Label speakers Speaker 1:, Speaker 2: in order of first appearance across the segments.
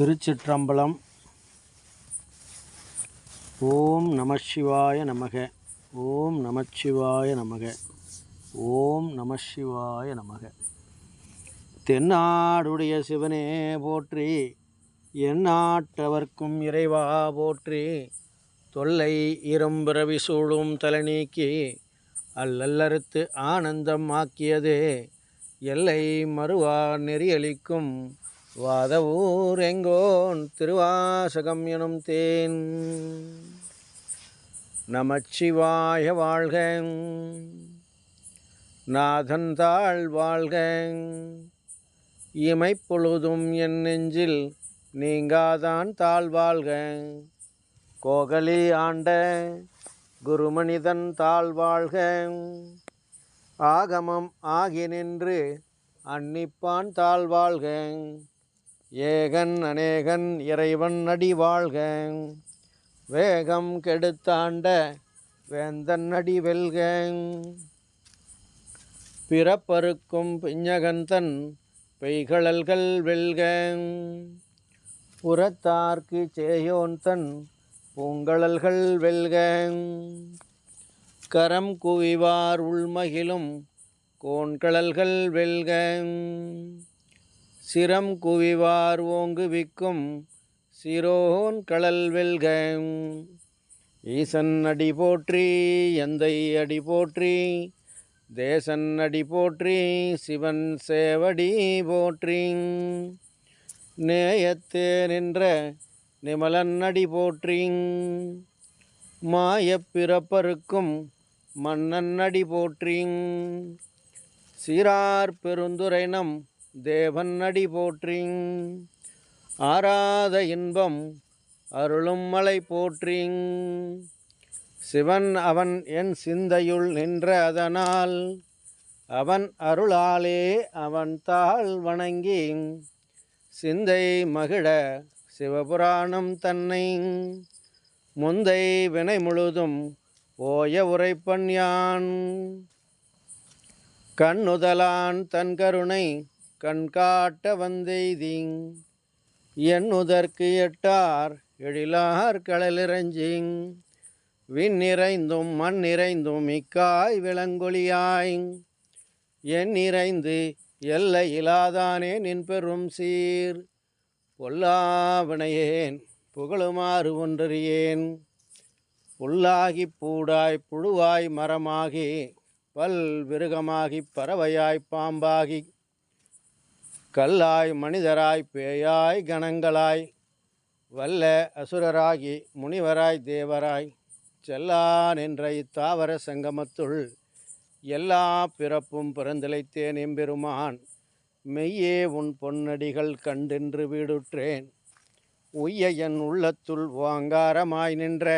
Speaker 1: திருச்சிற்றம்பலம் ஓம் நமசிவாய நமக ஓம் நமச்சிவாய நமக ஓம் நமசிவாய நமக தென்னாடுடைய சிவனே போற்றி எந்நாட்டவர்க்கும் இறைவா போற்றி தொல்லை இரும்பிறவி சூழும் தலை நீக்கி அல்லல்லறுத்து ஆனந்தம் ஆக்கியதே எல்லை மறுவா நெறியளிக்கும் வாதவூர் எங்கோன் திருவாசகம் எனும் தேன் நமச்சிவாய வாழ்க நாதந்தாள் வாழ்க இமைப்பொழுதும் என் நெஞ்சில் நீங்காதான் தாழ்வாழ்க கோகலி ஆண்ட குருமனிதன் தாழ்வாழ்க ஆகமம் ஆகி நின்று அன்னிப்பான் தாழ்வாழ்க ஏகன் அநேகன் இறைவன் அடி வாழ்க வேகம் கெடுத்தாண்ட வேந்தன் அடி வெல்க பிறப்பருக்கும் பிஞ்சகந்தன் பெய்களல்கள் வெல்க புறத்தார்க்கு சேயோந்தன் பூங்கழல்கள் வெல்க கரம் குவிவார் உள்மகிலும் கோண்கழல்கள் வெல்க சிரம் குவிவார் ஓங்குவிக்கும் சிரோன் களல் வெல்க ஈசன் அடி போற்றி எந்தை அடி போற்றி தேசன் அடி போற்றி சிவன் சேவடி போற்றி நேயத்தே நின்ற நிமலன் அடி போற்றி மாயப்பிறப்பருக்கும் மன்னன் அடி போற்றி சீரார் பெருந்துரைனம் தேவன் அடி போற்றிங் ஆராத இன்பம் அருளும் மலை போற்றிங் சிவன் அவன் என் சிந்தையுள் நின்ற அதனால் அவன் அருளாலே அவன் தாழ் வணங்கி சிந்தை மகிழ சிவபுராணம் தன்னை முந்தை வினை முழுதும் ஓய உரைப்பன் கண்ணுதலான் தன் கருணை கண்காட்ட வந்தெய்திங் எண்ணுதற்கு எட்டார் எழிலார் களலிறஞ்சிங் விண் நிறைந்தும் மண் நிறைந்தும் இக்காய் விளங்கொழியாய் என் நிறைந்து எல்லை இலாதானே நின் பெறும் சீர் பொல்லாவினையேன் புகழுமாறு ஒன்றறியேன் புல்லாகி பூடாய் புழுவாய் மரமாகி பல் விருகமாகி பறவையாய் பாம்பாகி கல்லாய் மனிதராய் பேயாய் கணங்களாய் வல்ல அசுரராகி முனிவராய் தேவராய் செல்லான் என்ற இத்தாவர சங்கமத்துள் எல்லா பிறப்பும் பிறந்திழைத்தேன் எம்பெருமான் மெய்யே உன் பொன்னடிகள் கண்டென்று வீடுற்றேன் உய்ய என் உள்ளத்துள் வாங்காரமாய் நின்ற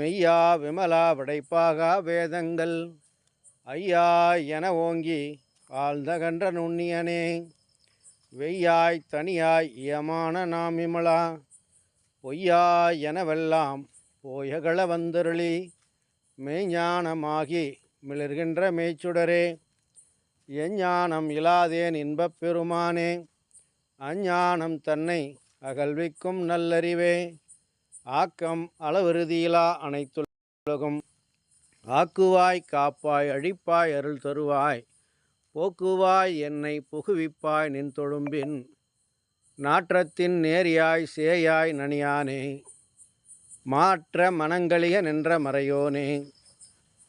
Speaker 1: மெய்யா விமலா விடைப்பாகா வேதங்கள் ஐயா என ஓங்கி ஆழ்ந்த கன்ற நுண்ணியனே வெய்யாய் தனியாய் இயமான நாம் இமலா பொய்யாய் எனவெல்லாம் போயகள வந்தருளி மெய்ஞானமாகி மிளர்கின்ற மெய்ச்சுடரே எஞ்ஞானம் இலாதேன் இன்பப் பெருமானே அஞ்ஞானம் தன்னை அகழ்விக்கும் நல்லறிவே ஆக்கம் அளவிறுதியிலா அனைத்துலகும் ஆக்குவாய் காப்பாய் அழிப்பாய் அருள் தருவாய் போக்குவாய் என்னை புகுவிப்பாய் நின் தொழும்பின் நாற்றத்தின் நேரியாய் சேயாய் நனியானே மாற்ற மனங்களிய நின்ற மறையோனே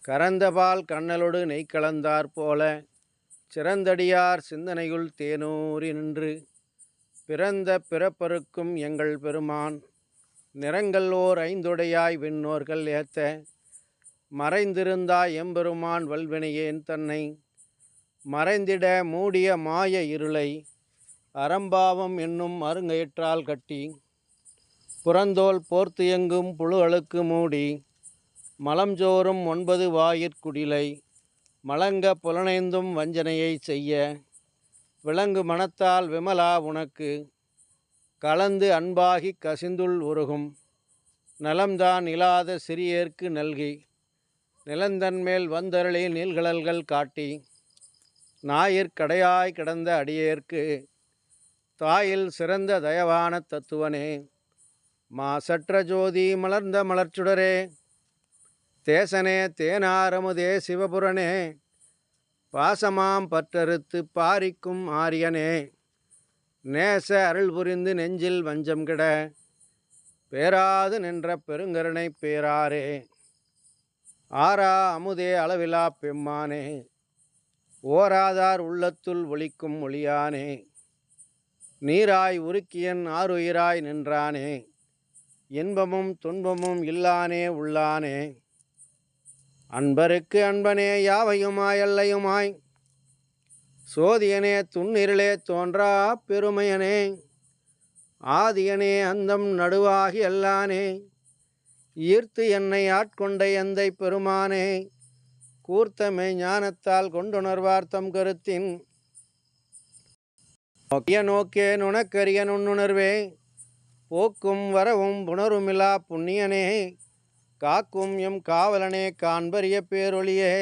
Speaker 1: கரந்தபால் கண்ணலோடு நெய் கலந்தார் போல சிறந்தடியார் சிந்தனையுள் தேனூறி நின்று பிறந்த பிறப்பருக்கும் எங்கள் பெருமான் நிறங்கள் ஓர் ஐந்துடையாய் விண்ணோர்கள் ஏத்த மறைந்திருந்தாய் எம்பெருமான் வல்வினையேன் தன்னை மறைந்திட மூடிய மாய இருளை அறம்பாவம் என்னும் அருங்கயிற்றால் கட்டி புறந்தோல் போர்த்து எங்கும் புழுகளுக்கு மூடி மலஞ்சோறும் ஒன்பது வாயிற்குடிலை மலங்க புலனைந்தும் வஞ்சனையை செய்ய விலங்கு மனத்தால் விமலா உனக்கு கலந்து அன்பாகி கசிந்துள் உருகும் நலம்தான் இல்லாத சிறியேற்கு நல்கி நிலந்தன்மேல் வந்தருளி நீள்கழல்கள் காட்டி ஞாயிற் கடையாய் கிடந்த அடியேற்கு தாயில் சிறந்த தயவான தத்துவனே மாசற்ற ஜோதி மலர்ந்த மலர்ச்சுடரே தேசனே தேனாரமுதே சிவபுரனே பாசமாம் பற்றறுத்து பாரிக்கும் ஆரியனே நேச அருள் புரிந்து நெஞ்சில் வஞ்சம் கிட பேராது நின்ற பெருங்கருணை பேராரே ஆரா அமுதே அளவிலா பெம்மானே ஓராதார் உள்ளத்துள் ஒழிக்கும் ஒளியானே நீராய் உருக்கியன் ஆறுயிராய் நின்றானே இன்பமும் துன்பமும் இல்லானே உள்ளானே அன்பருக்கு அன்பனே யாவையுமாய் அல்லையுமாய் சோதியனே துண்ணிரிலே தோன்றா பெருமையனே ஆதியனே அந்தம் நடுவாகி அல்லானே ஈர்த்து என்னை ஆட்கொண்ட எந்தை பெருமானே கூர்த்தமை ஞானத்தால் கொண்டுணர்வார்த்தம் கருத்தின் நோக்கிய நோக்கே நுணக்கரிய நுண்ணுணர்வே போக்கும் வரவும் புணருமிலா புண்ணியனே காக்கும் எம் காவலனே காண்பரிய பேரொழியே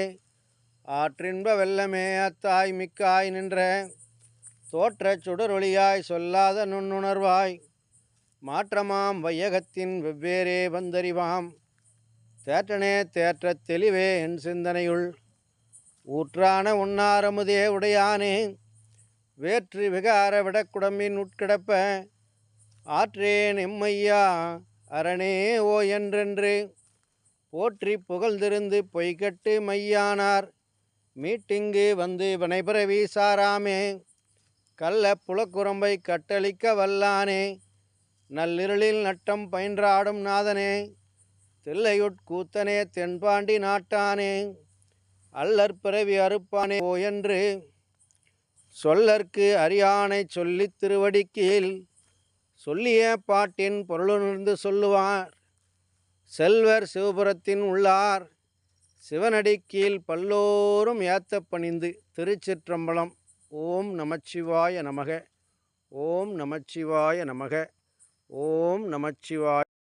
Speaker 1: ஆற்றின்ப வெல்லமே அத்தாய் மிக்காய் நின்ற தோற்றச் சுடரொளியாய் சொல்லாத நுண்ணுணர்வாய் மாற்றமாம் வையகத்தின் வெவ்வேறே வந்தறிவாம் தேற்றனே தேற்ற தெளிவே என் சிந்தனையுள் ஊற்றான உன்னாரமுதே உடையானே வேற்று விகார விடக்குடம்பின் உட்கிடப்ப ஆற்றேன் எம்மையா அரணே ஓ என்றென்று போற்றி புகழ்ந்திருந்து பொய்கட்டு மையானார் மீட்டிங்கு வந்து வினைபெற வீசாராமே கள்ள புலக்குரம்பை கட்டளிக்க வல்லானே நல்லிருளில் நட்டம் பயின்றாடும் நாதனே தில்லையுட்கூத்தனே தென்பாண்டி நாட்டானே அல்லற் பிறவி அறுப்பானே ஓ சொல்லற்கு அரியானை சொல்லி திருவடிக்கீழ் சொல்லிய பாட்டின் பொருளுணர்ந்து சொல்லுவார் செல்வர் சிவபுரத்தின் உள்ளார் சிவனடிக்கீழ் பல்லோரும் ஏத்த பணிந்து திருச்சிற்றம்பலம் ஓம் நமச்சிவாய நமக ஓம் நமச்சிவாய நமக ஓம் நமச்சிவாய